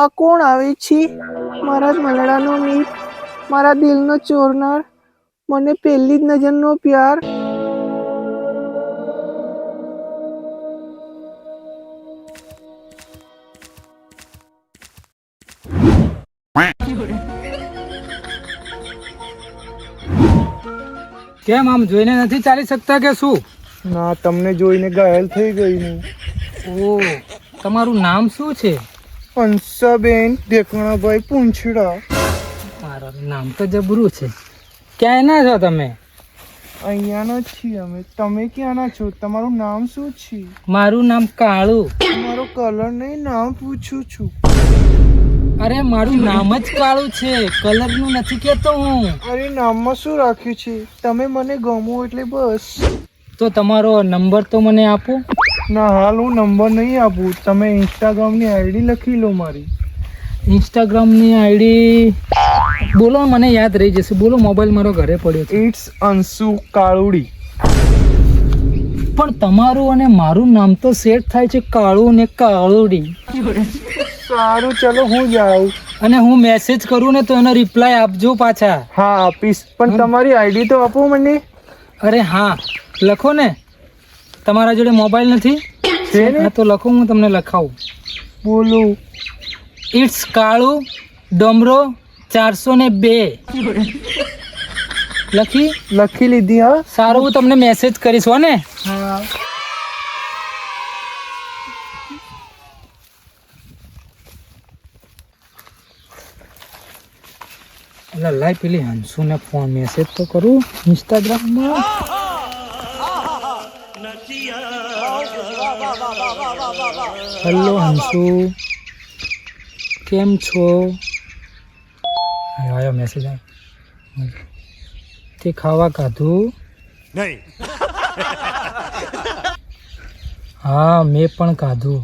આ કોણ આવે છે? મારા મલડાનો મીત મારા દિલનો ચોરનાર મને પહેલી જ નજરનો પ્યાર. કેમ આમ જોઈને નથી ચાલી શકતા કે શું? ના તમને જોઈને ઘાયલ થઈ ગઈ હું. ઓ તમારું નામ શું છે? હંસાબેન દેખણાભાઈ પૂંછડા. મારું નામ તો જબરું છે. ક્યાંય ના છો તમે? અહીંયાના છીએ અમે. તમે ક્યાંના છો? તમારું નામ શું છે? મારું નામ કાળુ. મારો કલર નહીં નામ પૂછું છું. અરે મારું નામ જ કાળું છે. કલરનું નથી કહેતો હું. અરે નામમાં શું રાખ્યું છે? તમે મને ગમો એટલે બસ. તો તમારો નંબર તો મને આપો. ના હાલ હું નંબર નહીં આપું. તમે ઇન્સ્ટાગ્રામની આઈડી લખી લો મારી. ઇન્સ્ટાગ્રામની આઈડી બોલો મને યાદ રહી જશે. બોલો મોબાઈલ મારો ઘરે પડ્યો છે. ઇટ્સ અંશુ કાળુડી પણ તમારું અને મારું નામ તો સેટ થાય છે કાળુ ને કાળુડી. સારું ચલો હું જાઉં. અને હું મેસેજ કરું ને તો એનો રિપ્લાય આપજો પાછા. હા આપીશ. પણ તમારી આઈડી તો આપો મને. અરે હા લખો ને. તમારા જોડે મોબાઈલ નથી? હા તો લખો હું તમને લખાવું. બોલું. ઇટ્સ કાળુ ડમરો ચારસો ને બે. લખી? લખી લીધી હા. સારું હું તમને મેસેજ કરીશ હો ને? હા. લાઈ પેલી હંસુને ફોન મેસેજ તો કરું ઇન્સ્ટાગ્રામમાં હેલો હંસુ. કેમ છો? આવ્યો મેસેજ આવ્યો તે ખાવા કાધું? હા મેં પણ કાધું.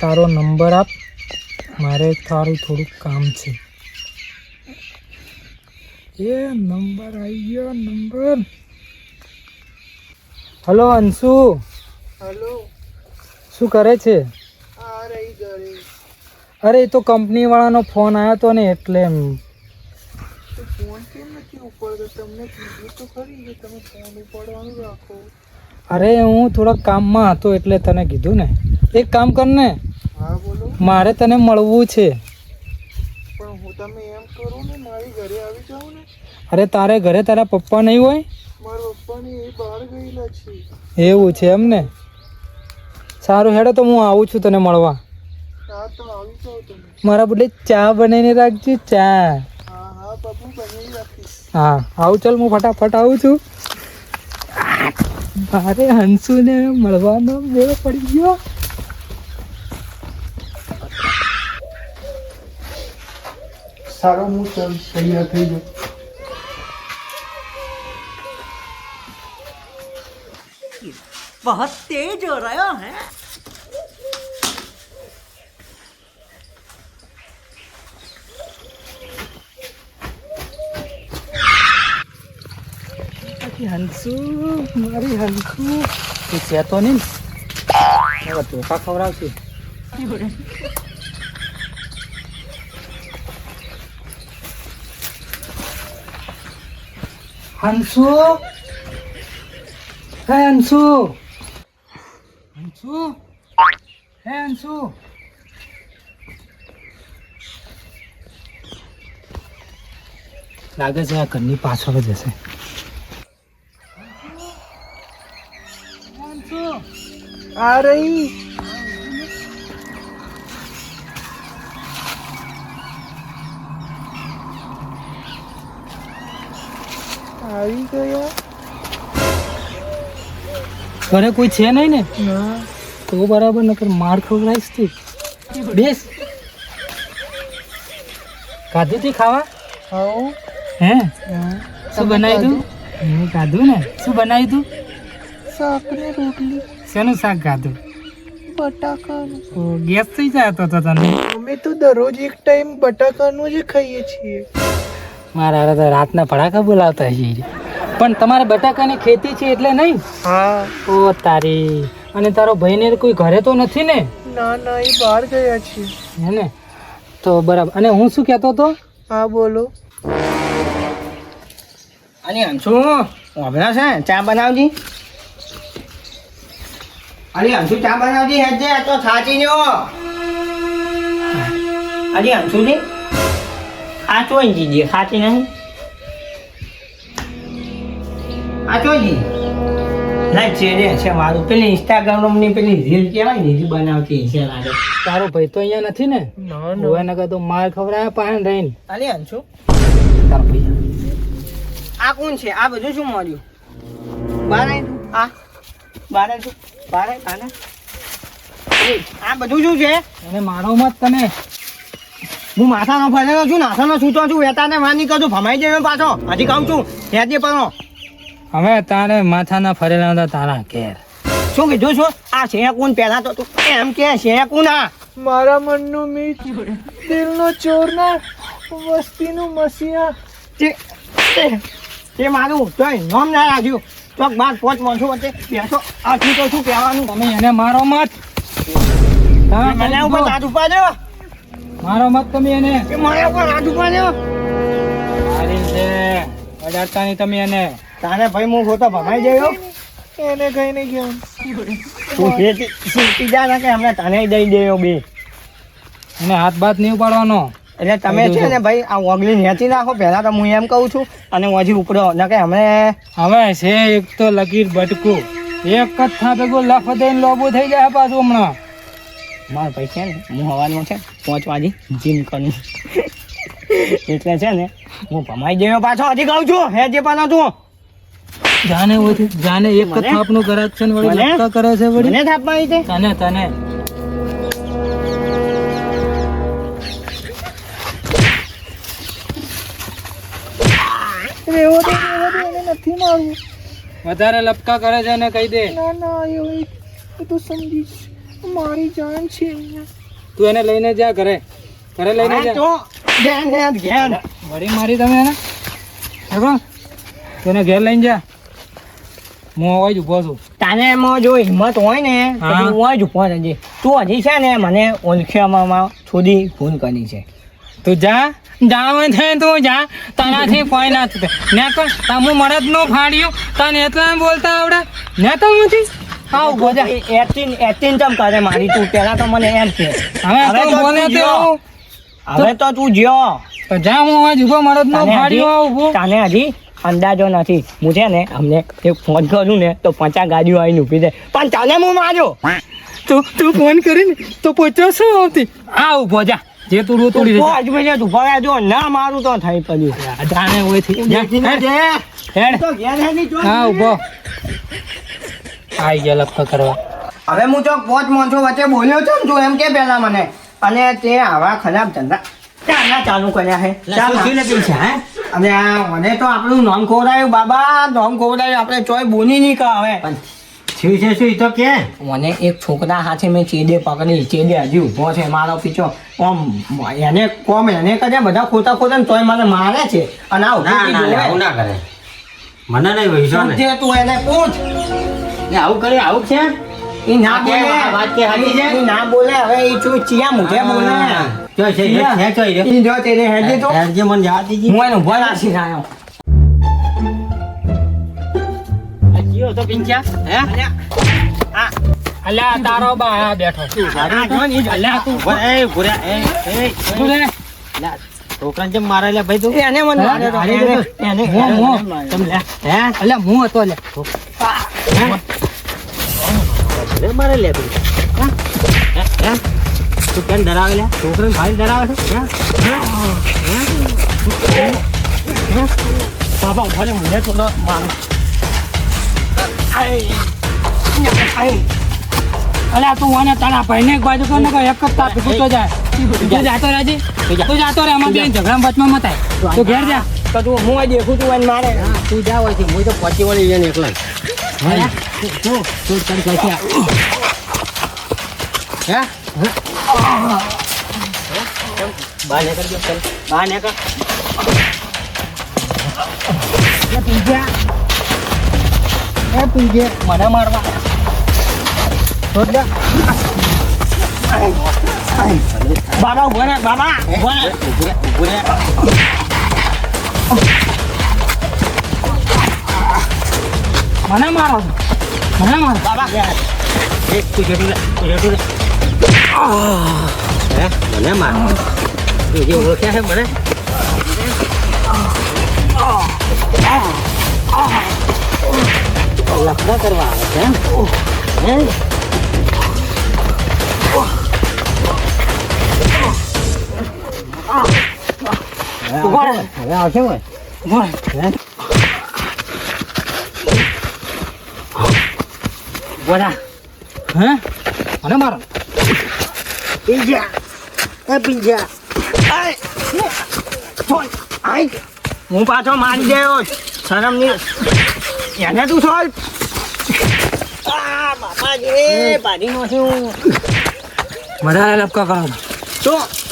તારો નંબર આપ. મારે તારું થોડુંક કામ છે. એ નંબર આવી ગયો નંબર. હલો અંશુ. હલો. શું કરે છે? અરે એ તો કંપની વાળાનો ફોન આવ્યો હતો ને એટલે એમ. અરે હું થોડા કામમાં હતો એટલે તને કીધું ને. એક કામ કર ને. બોલો. મારે તને મળવું છે. પણ હું તમે એમ કરું ને મારી ઘરે આવી જાઉં ને? અરે તારે ઘરે તારા પપ્પા નહીં હોય? એવું છે એમ ને? સારું હેડો તો હું આવું છું તને મળવા. મારા બદલે ચા બનાવીને રાખજો ચા. હા આવું ચાલ હું ફટાફટ આવું છું. મારે હંસુને મળવાનો મેળ પડી ગયો. સારો હું ચાલ તૈયાર થઈ જાઉં बहुत तेज हो रहा है બાકી હંસુ મારી હંસુ એ છે તો નહીં ને હવે ધોકા ખવડાવશે હંસુ હે હંસુ હંસુ હે હંસુ લાગે છે આ ઘરની પાછળ જ હશે. હંસુ આ રહી. આવી ગયા? ઘરે કોઈ છે નહીં ને? ના. તો બરાબર નકર માર ખવડાવીશ તું. બેસ. ખાધું તી ખાવા હે? હા. શું બનાવી દઉં મેં ખાધું ને. શું બનાવી દઉં શાક ને રોટલી. શેનું શાક ખાધું બટાકાનું. ગેસ થઈ જતો તો તને. અમે તો દરરોજ એક ટાઈમ બટાકાનું જ ખાઈએ છીએ. મારા હારે તો રાતના ફડાકા બોલાવતા છીએ પણ તમારે બટાકાની ખેતી છે એટલે નહીં? હા. ઓ તારી. અને તારો ભાઈને કોઈ ઘરે તો નથી ને? ના ના એ બહાર ગયા છે હે ને? તો બરાબર. અને હું શું કહેતો હતો? હા બોલો. અને અંશુ વાભરા છે ચા બનાવજી. અરે અંશુ ચા બનાવજી હેજે આ તો સાચી જો અરે અંશુજી આ ચોઈ જીજે સાચી નહીં? આ ચોઈ ના છે છે મારું પેલી પેલી રીલ કહેવાય ને બનાવતી છે લાગે તારો ભાઈ તો અહીંયા નથી ને? ના નગર તો માર ખવડાવે પાણ રહીને. અરે અંશુ. આ કોણ છે? આ બધું શું મળ્યું? બારે આ. બારે બાર આ બધું શું છે? અને મારો મત તને હું માથાનો ફરેલો છું નાથાનો સૂતો છું વેતાને વાર નીકળું ફમાઈ જઈને પાછો. હજી કહું છું હેજે પણ હવે તારે માથાના ફરેલા હતા તારા ઘેર. શું કીધું છું આ કોણ પહેલા તો તું એમ કે કોણ આ. મારા મનનો મીત દિલનો ચોરનાર વસ્તીનું મસીહા. તે તે- તે મારું તોય નામ ના રાખ્યું ચોક બાર પોચ માણસો વચ્ચે બેસો. આથી તો શું કહેવાનું? તમે એને મારો મત. મને ઉપર હાથ ઉપાડ્યો મારો મત તમે એને. મારા મને ઉપર હાથ ઉપાડ્યો અરે છે અડાડતા નહીં તમે એને. તારે ભાઈ હું ખોટો ભમાઈ જયો એને કઈ નહીં ગયો તું ખેતી જા ના કે હમણાં તને દઈ દેયો બે. અને હાથ બાત નહીં ઉપાડવાનો. એટલે તમે છે ને ભાઈ આ ઓગલી નેચી નાખો પહેલા તો હું એમ કહું છું અને હજી ઉપડો. ના કે હમણે હવે છે એક તો લકીર બટકું એક જ થા ભેગું લફ દઈને લોબો થઈ જાય પાછું હમણાં. મારા ભાઈ છે ને હું હવાનું છે પાંચ વાગે જીમ કરું. એટલે છે ને હું ભમાઈ ગયો પાછો હજી કહું છું હે જે પાછો તું જાને ઓથી જાને એક? થાપનું છે વળી? લટકા કરે છે વળી? મને થાપ તે તને તને. નથી વધારે લપકા કરે છે ને કહી દે. ના ના એ તો સમજી મારી જાન છે તું એને લઈને જા ઘરે. ઘરે લઈને હા જા. તો. ધ્યાન ધ્યાન વળી મારી તમે એને. હેગો તેને ઘેર લઈને જા. હું અવાજ ઊભો છું. તાને એમાં જો હિંમત હોય ને તો હા. જ ઊભો રહેજે. તું હજી છે ને મને ઓળખ્યામાં થોડી ભૂલ કરી છે. તું જા. જાણ થાય તું જા. તારાથી કોઈ ના થતું. ને પણ તામું મળદ નો ફાડ્યું. તને એટલા બોલતા આવડે? ને તો નથી હા ઊભો જા. એટીન એટીન ચમ કરે મારી તું? પેલા તો મને એમ કે. હવે તો બોલે. હવે તો તું જ્યો. તો જા હું અવાજ ઊભો મળદ નો ફાડ્યો હજી- તને હજી અંદાજો નથી. હું છે ને અમને એક ફોન કરું ને તો પચાસ ગાડીઓ આવીને ઊભી દે પણ તને હું માર્યો? તું તું ફોન કરીને તો પચાસ શું આવતી? આ ઊભો જા. જે તું રો તોડી તું આજ ભાઈ તું ભરાય જો ના મારું તો થઈ પડ્યું જાણે ઓયથી જા, હેડ, હેડ. તો ઘેર હેડી જો. હા ઊભો. આઈ ગયા લપકા કરવા. હવે હું તો પોચ મોનસો વચ્ચે બોલ્યો છું તું એમ કે પેલા મને. અને તે આવા ખરાબ ધંધા ચાલુ કર્યા છે. ચાલ. અને આ મને તો આપણું નામ ખોરાયું બાબા. નામ ખોરાયું આપણે ચોય બોની નહીં કહે હવે. મને એક છોકરા સાથે મેં ચેડે પકડી ચેડે હજી ઊભો છે મારો પીછો. ઓમ એને કોમ એને કરે બધા ખોટા ખોટા ને તોય મને મારે છે. અને આવું ના કરે. મને નહીં વહીશો ને. તું એને પૂછ. ને આવું કરે આવું છે? એ ના કે બોલે. વાત કે હાલી છે? ના બોલે. હવે એ શું ચિયા મુઠે બોલે. ચોય છે. છે ચોય રે ઈ જો તેને હેડી તો. હેરજે મને જવા દીજી હું એને ઊભો રાખી રહ્યો આ જીઓ તો પિંચ્યા હે? અલ્યા તારો બા આ અલ્યા તું ઊભો રે, એ એ તું રે છોકરાને જેમ મારે લે ભાઈ તું. એને મને હા? એને-. તમ લે. હે? અલ્યા હું હતો લે. લે મારે લે તું હે હે? તું કેમ ડરાવે લે છોકરાને ભાઈ ડરાવે છે? બાબા ઊભો રે, મને તો ન મારો. અલ્યા તું અને તારા ભાઈને એક બાજુ કર ને એક જ તાપ ભૂતો જાય તું જાતો રાજી તું જાતો રે અમારે બેન ઝઘડા વચમાં મત આય તું ઘેર જા તો તું હું આ દેખું તું મારે તું જા હોય છે હું તો પચી વળી જઈને એકલો તું તું તને આ. હે બહાર નીકળ જો ચાલ બહાર નીકળ એ પીજે મને મારવા બાબા ઊભો રહે બાબા ઊભો રહે ઊભું રહે, ઊભું રહે. મને મારો છો મને મારો બાબા એ, તું જેઠું લે, તું જેઠું લે. હે? મને માર. તું જે ઓળખ્યા છે મને લફડા કરવા આવે છે એમ? હે? હવે આવશે? હવે આવશે હોય હે? બોલા હે મને મારો પિંજા મારી ગયો શરમની એને તું કરો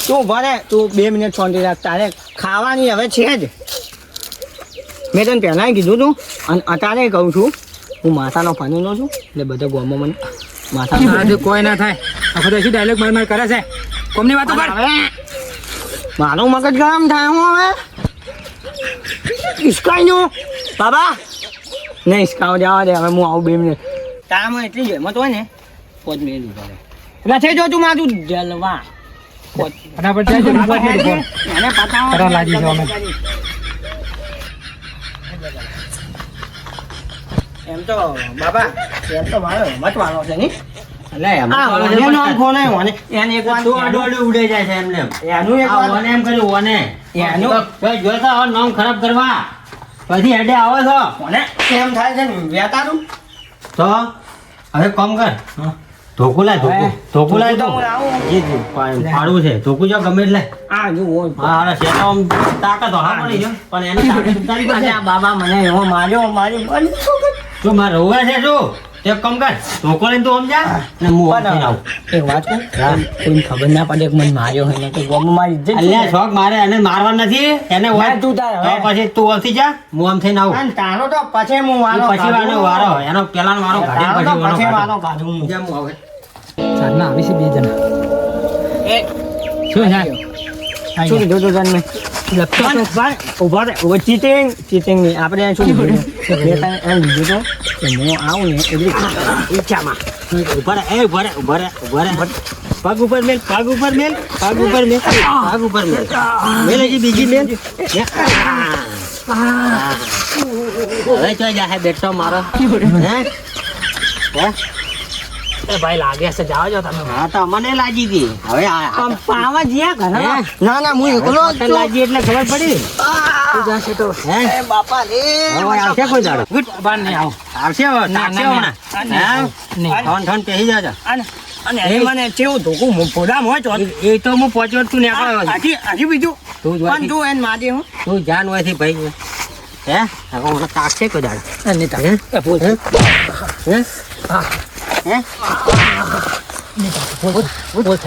તું ભરે તું બે મિનિટ છોડી રાખ. તારે ખાવાની હવે છે જ. મેં તને પહેલાં કીધું તું, અને અત્યારે કહું છું, હું માથાનો ફનીનો છું, એટલે બધા ગોમો મને માથાનો કોઈ ના થાય. આખો તો ડાયલોગ માર માર કરે છે. કોમની વાતો કર. મારું મગજ ગરમ થાય હું હવે? ઈસકાઈનું બાબા. નહીં ઇસકાવ જવા દે હવે હું આવું બે મિનિટ. તારામાં એટલી જહેમત હોય ને પોચ મિનિટ ઊભા રહે જો તું મારું જલવા. ફટાફટ જાય મને પતાવો. લાગી છો એમ તો બાબા એમ તો મારો મત વાળો છે નહીં. એટલે નામ ખરાબ કરવા. પછી હેડે આવો છો. મને કેમ થાય છે? વેતાનું તો હવે કોમ કર. ધોકું તો. જી જી. છે. ધોકું જો ગમે જો હા આમ તાકાત હા પડી પણ એની તાકાત બાબા મને એવો માર્યો મારી રોવા છે શું? એક કામ કર ધોકો લઈને તું સમજા અને હું આમથી આવું. એક વાત હા. કોઈને ખબર ના પડે કે મને માર્યો હોય ને તો ગોમાં મારી ઇજ્જત અલ્યા શોખ મારે એને મારવા નથી. એને ના, હોય. તું તાર તો હવે. પછી તું ઓળખી જા. હું આમ થઈને આવું. અને તારો તો પછી હું વારો પછી વાળો વારો એનો પેલાનો વારો કાઢીને તારો તો પછી પછી વારો વારો કાઢું હું. જેમ હવે સાંજના આવી છે બે જણા. એ, શું છે? શું કીધું તું તને પણ, પણ, રહે. ચીટિંગ ચીટિંગ નહીં. આપણે શું કીધું એમ કીધું કે હું આવું ને એટલે ઈચ્છામાં. ઊભા રહે. એ ઊભા રહે ઊભા રહે ઊભા રહે. પગ ઉપર મેલ પગ ઉપર મેલ પગ ઉપર મેલ પગ ઉપર મેલ. મેલ હજી બીજી મેલ. હવે તો જાહે? બેઠો મારો. હે? હે? ભાઈ લાગે છે જાઓ જો તમે. હા તો મને લાગી ગઈ. હવે પાવા જ્યાં? ના ના હું એકલો લાગી એટલે ખબર પડી. જાશે તો. હે? બાપા રે હવે આવશે કોઈ દાડો? ગુડ. બાર નહીં આવો. આવશે આવશે હમણાં. ના. હે? નહીં. ઠોન ઠોન પહેરી જાજો. અને અને એ મને કેવું ધોકું હોય તો એ- તો હું પહોંચ્યો તું ને હજી હજી બીજું? તું જ પણ તું એને મારી હું? તું જાન હોય ભાઈ. હે? હવે તાકશે કોઈ દાડો. નહીં તા હે? હે? હે?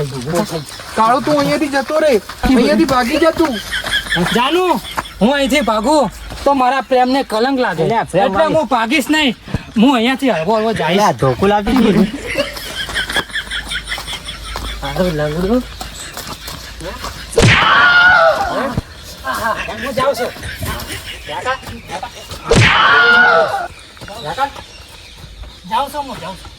ગયું કાળો તું અહીંયાથી જતો રે. અહીંયાથી ભાગી જા તું. ગયું જાનું હું અહીંથી ભાગું? તો મારા પ્રેમને કલંક લાગે. એટલે હું ભાગીશ નહીં. હું અહીંયાથી હળવો હળવો જાય આ ધોકું લાગી હતી. લંગડું. હું જાઉં છું. જાઉં છું હું જાઉં છું.